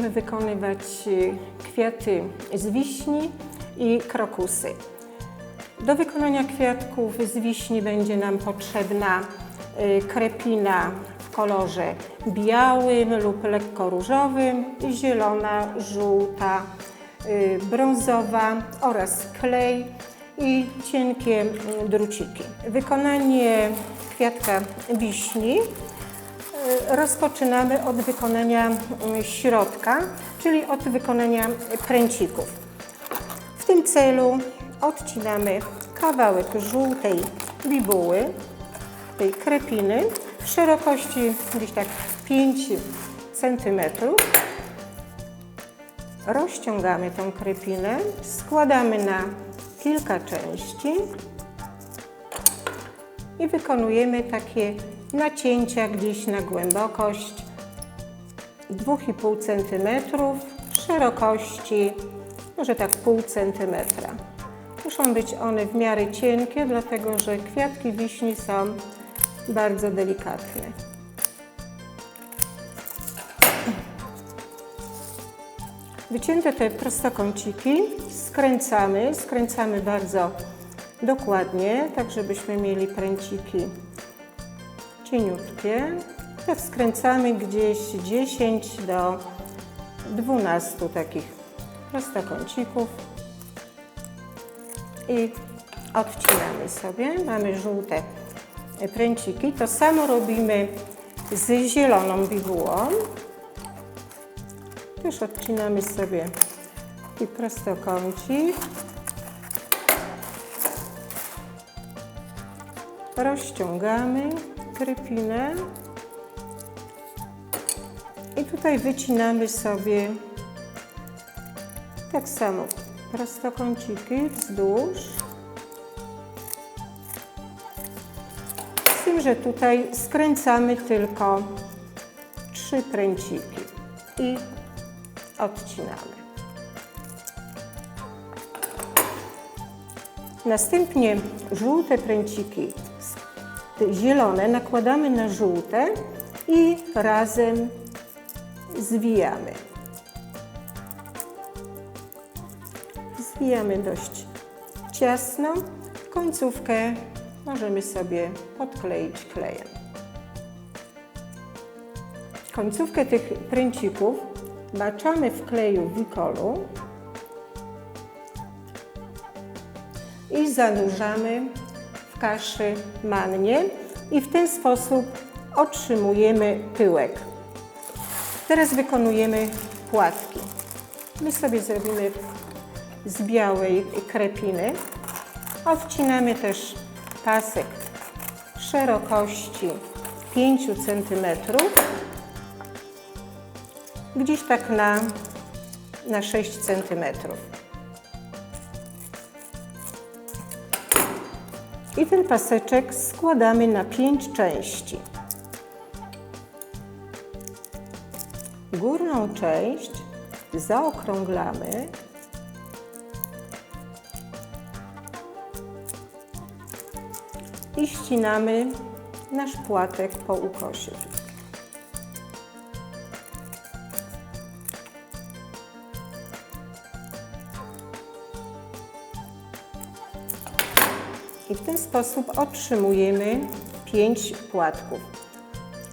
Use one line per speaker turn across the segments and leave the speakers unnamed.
będziemy wykonywać y, kwiaty z wiśni i krokusy. Do wykonania kwiatków z wiśni będzie nam potrzebna y, krepina w kolorze białym lub lekko różowym, zielona, żółta, y, brązowa oraz klej i cienkie druciki. Wykonanie kwiatka wiśni rozpoczynamy od wykonania mm, środka, czyli od wykonania pręcików. W tym celu odcinamy kawałek żółtej bibuły, tej krepiny w szerokości gdzieś tak 5 cm. Rozciągamy tą krepinę, składamy na kilka części i wykonujemy takie nacięcia gdzieś na głębokość 2,5 cm, szerokości może tak pół centymetra. Muszą być one w miarę cienkie, dlatego że kwiatki wiśni są bardzo delikatne. Wycięte te prostokąciki skręcamy, skręcamy bardzo dokładnie, tak żebyśmy mieli pręciki cieniutkie. Tak skręcamy gdzieś 10 do 12 takich prostokącików i odcinamy sobie. Mamy żółte pręciki. To samo robimy z zieloną bibułą. Już odcinamy sobie i prostokącik. Rozciągamy krypinę i tutaj wycinamy sobie tak samo prostokąciki wzdłuż. Z tym, że tutaj skręcamy tylko trzy pręciki i odcinamy. Następnie żółte pręciki zielone nakładamy na żółte i razem zwijamy. Zwijamy dość ciasno. Końcówkę możemy sobie podkleić klejem. Końcówkę tych pręcików maczamy w kleju wikolu i zanurzamy kaszy mannie i w ten sposób otrzymujemy pyłek. Teraz wykonujemy płatki. My sobie zrobimy z białej krepiny. Odcinamy też pasek szerokości 5 cm, gdzieś tak na, na 6 cm. I ten paseczek składamy na 5 części. Górną część zaokrąglamy i ścinamy nasz płatek po ukosie. I w ten sposób otrzymujemy pięć płatków.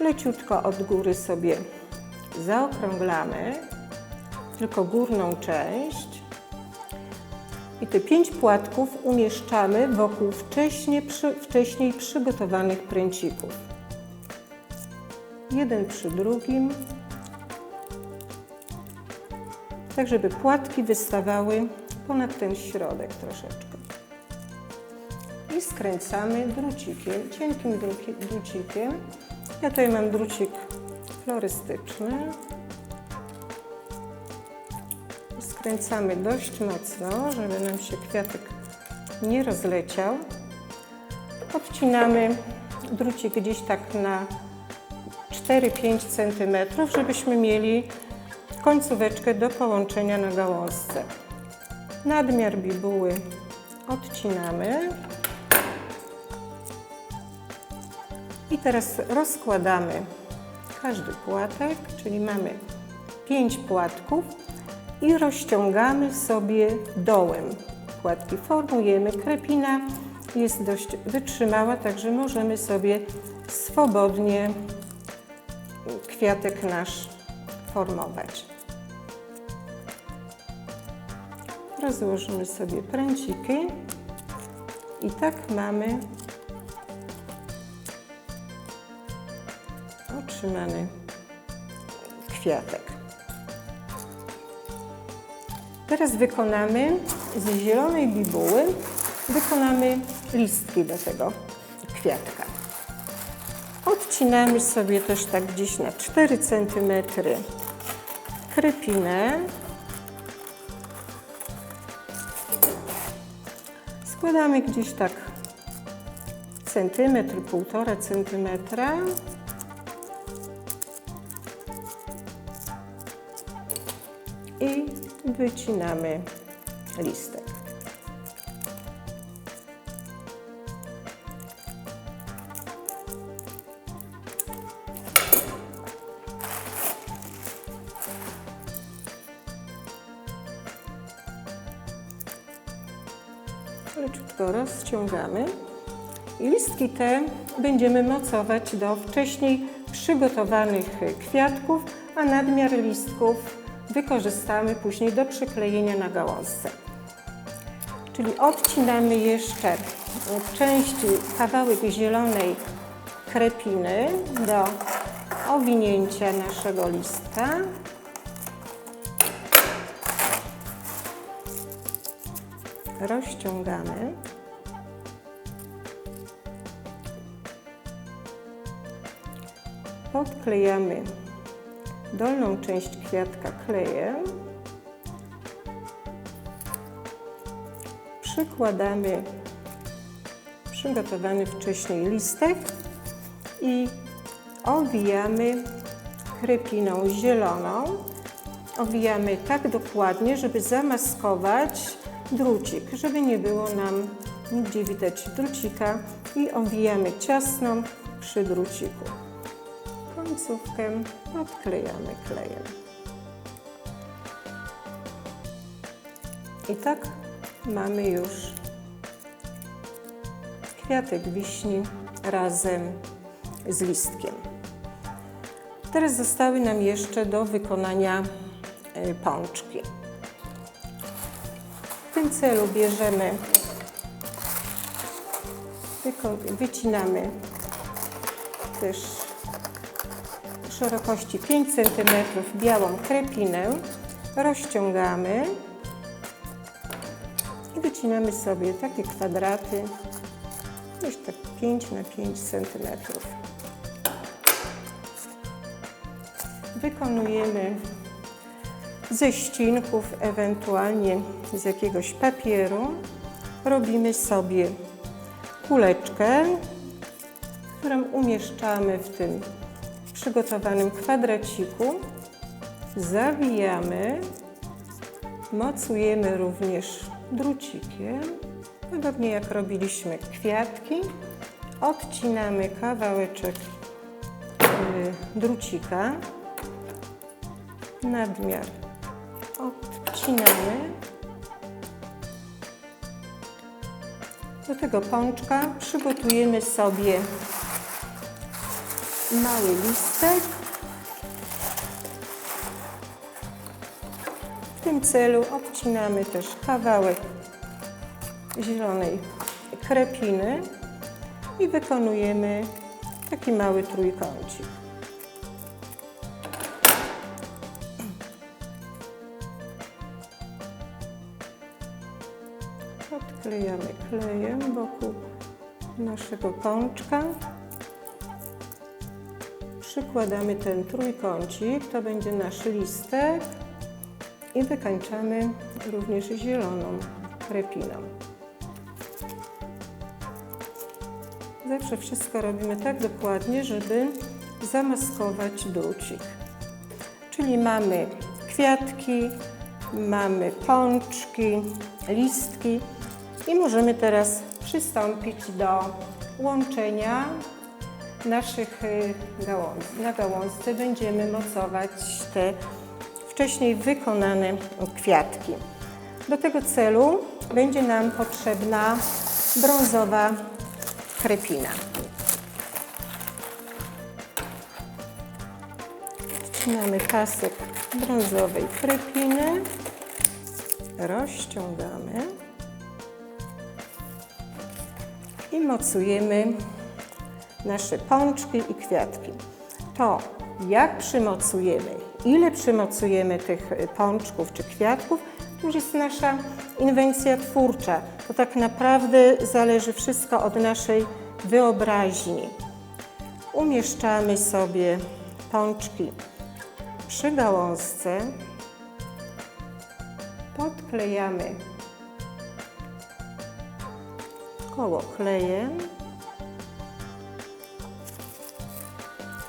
Leciutko od góry sobie zaokrąglamy, tylko górną część. I te pięć płatków umieszczamy wokół wcześniej, przy, wcześniej przygotowanych pręcików. Jeden przy drugim, tak żeby płatki wystawały ponad ten środek troszeczkę. I skręcamy drucikiem, cienkim drucikiem. Ja tutaj mam drucik florystyczny. Skręcamy dość mocno, żeby nam się kwiatek nie rozleciał. Odcinamy drucik gdzieś tak na 4-5 cm, żebyśmy mieli końcóweczkę do połączenia na gałązce. Nadmiar bibuły odcinamy. I teraz rozkładamy każdy płatek, czyli mamy 5 płatków i rozciągamy sobie dołem. Płatki formujemy. Krepina jest dość wytrzymała, także możemy sobie swobodnie kwiatek nasz formować. Rozłożymy sobie pręciki i tak mamy otrzymany kwiatek. Teraz wykonamy z zielonej bibuły wykonamy listki do tego kwiatka. Odcinamy sobie też tak gdzieś na 4 cm krepinę. Składamy gdzieś tak centymetr, półtora centymetra. I wycinamy listek. leciutko rozciągamy i listki te będziemy mocować do wcześniej przygotowanych kwiatków, a nadmiar listków wykorzystamy później do przyklejenia na gałązce. Czyli odcinamy jeszcze w części kawałek zielonej krepiny do owinięcia naszego listka. rozciągamy. Podklejamy dolną część kwiatka klejem. Przykładamy przygotowany wcześniej listek i owijamy krepiną zieloną. Owijamy tak dokładnie, żeby zamaskować drucik, żeby nie było nam nigdzie widać drucika i owijamy ciasną przy druciku. Końcówkę odklejamy klejem. I tak mamy już kwiatek wiśni razem z listkiem. Teraz zostały nam jeszcze do wykonania e, pączki. W tym celu bierzemy, wycinamy też szerokości 5 cm białą krepinę, rozciągamy i wycinamy sobie takie kwadraty, gdzieś tak 5 na 5 cm. Wykonujemy ze ścinków, ewentualnie z jakiegoś papieru. Robimy sobie kuleczkę, którą umieszczamy w tym przygotowanym kwadraciku. Zawijamy, mocujemy również drucikiem, podobnie jak robiliśmy kwiatki. Odcinamy kawałeczek y, drucika, nadmiar odcinamy. Do tego pączka przygotujemy sobie mały listek. W tym celu odcinamy też kawałek zielonej krepiny i wykonujemy taki mały trójkącik. Odklejamy klejem wokół naszego pączka. Przykładamy ten trójkącik, to będzie nasz listek i wykańczamy również zieloną krepiną. Zawsze wszystko robimy tak dokładnie, żeby zamaskować drucik. Czyli mamy kwiatki, mamy pączki, listki i możemy teraz przystąpić do łączenia naszych y, gałąz. Na gałązce będziemy mocować te wcześniej wykonane kwiatki. Do tego celu będzie nam potrzebna brązowa krepina. Mamy pasek brązowej krepiny. Rozciągamy i mocujemy nasze pączki i kwiatki. To jak przymocujemy, ile przymocujemy tych y, pączków czy kwiatków, to już jest nasza inwencja twórcza. To tak naprawdę zależy wszystko od naszej wyobraźni. Umieszczamy sobie pączki przy gałązce, podklejamy koło klejem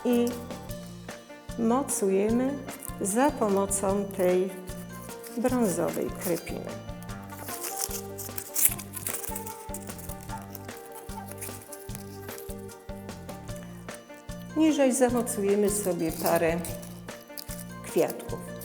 i mocujemy za pomocą tej brązowej krepiny. Niżej zamocujemy sobie parę kwiatków.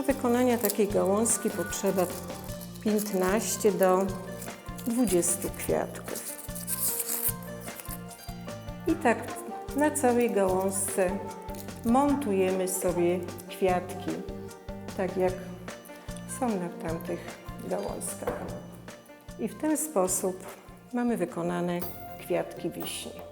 Do wykonania takiej gałązki potrzeba 15 do 20 kwiatków. I tak na całej gałązce montujemy sobie kwiatki, tak jak są na tamtych gałązkach. I w ten sposób mamy wykonane kwiatki wiśni.